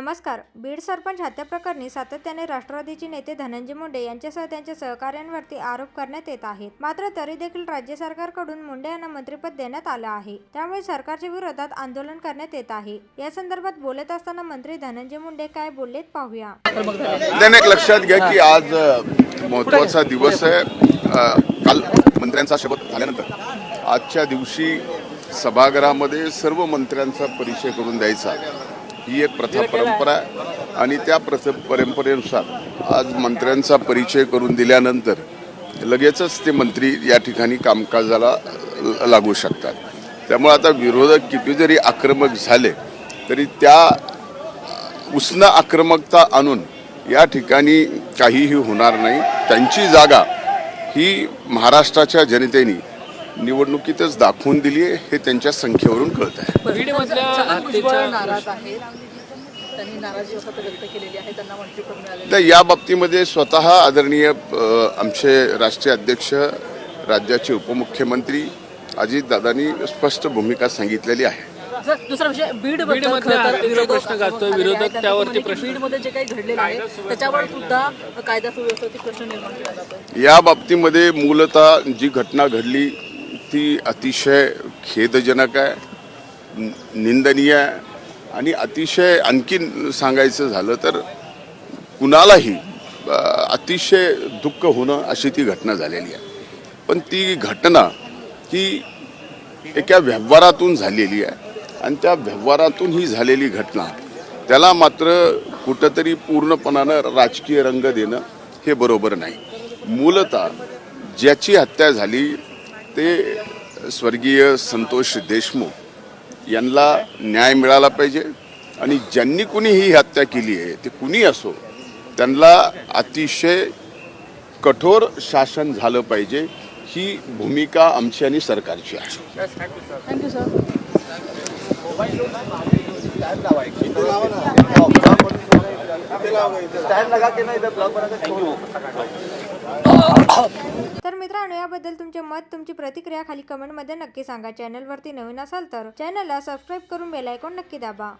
नमस्कार. बीड सरपंच हत्याप्रकरणी सातत्याने राष्ट्रवादीचे नेते धनंजय मुंडे यांच्यासह त्यांच्या सहकाऱ्यांवरती आरोप करण्यात येत आहेत. मात्र तरी देखील राज्य सरकारकडून मुंडे यांना मंत्रिपद देण्यात आलं आहे. त्यामुळे सरकारच्या विरोधात आंदोलन करण्यात येत आहे. या संदर्भात बोलत असताना मंत्री धनंजय मुंडे काय बोललेत पाहूया. लक्षात घ्या की आज महत्त्वाचा दिवस आहे. काल मंत्र्यांचा शपथ झाल्यानंतर. आजच्या दिवशी सभागृहामध्ये सर्व मंत्र्यांचा परिचय करून द्यायचा. ही एक प्रथा परंपरा आहे आणि त्या प्रथ परंपरेनुसार आज मंत्र्यांचा परिचय करून दिल्यानंतर लगेचच ते मंत्री या ठिकाणी कामकाजाला लागू शकतात. त्यामुळे आता विरोधक किती जरी आक्रमक झाले तरी त्या उष्ण आक्रमकता आणून या ठिकाणी काहीही होणार नाही. त्यांची जागा ही महाराष्ट्राच्या जनतेने निवडणुकीतच दाखवून दिली आहे हे त्यांच्या संख्येवरून कळत आहे. या बाबतीमध्ये स्वतः आदरणीय आमचे राष्ट्रीय अध्यक्ष राज्याचे उपमुख्यमंत्री अजितदादांनी स्पष्ट भूमिका सांगितलेली आहे. जर दुसरा विषय बीड बीडमधल्या हत्येचा प्रश्न गाजतोय. विरोधक त्यावरती प्रश्न- बीडमध्ये जे काही घडलेलं आहे त्याच्यावर सुद्धा कायदा सुव्यवस्थेवरती प्रश्न निर्माण केला जातोय. या बाबतीमध्ये मूलतः जी घटना घडली ती अतिशय खेदजनक आहे निंदनीय आहे आणि अतिशय आणखीन सांगायचं झालं तर कुणालाही अतिशय दुःख होणं अशी ती घटना झालेली आहे. पण ती घटना ही एका व्यवहारातून झालेली आहे आणि त्या व्यवहारातून ही झालेली घटना त्याला मात्र कुठंतरी पूर्णपणानं राजकीय रंग देणं हे बरोबर नाही. मूलतः ज्याची हत्या झाली ते स्वर्गीय संतोष देशमुख यांना न्याय मिळाला पाहिजे. आणि ज्यांनी कुणी ही हत्या केली आहे ते कुणी असो त्यांना अतिशय कठोर शासन झालं पाहिजे. ही भूमिका आमची आणि सरकारची आहे. थँक्यू सर तर मित्रांनो याबद्दल तुमचे मत तुमची प्रतिक्रिया खाली कमेंटमध्ये नक्की सांगा. चॅनलवरती नवीन असाल तर चॅनलला सबस्क्राईब करून बेल आयकॉन नक्की दाबा.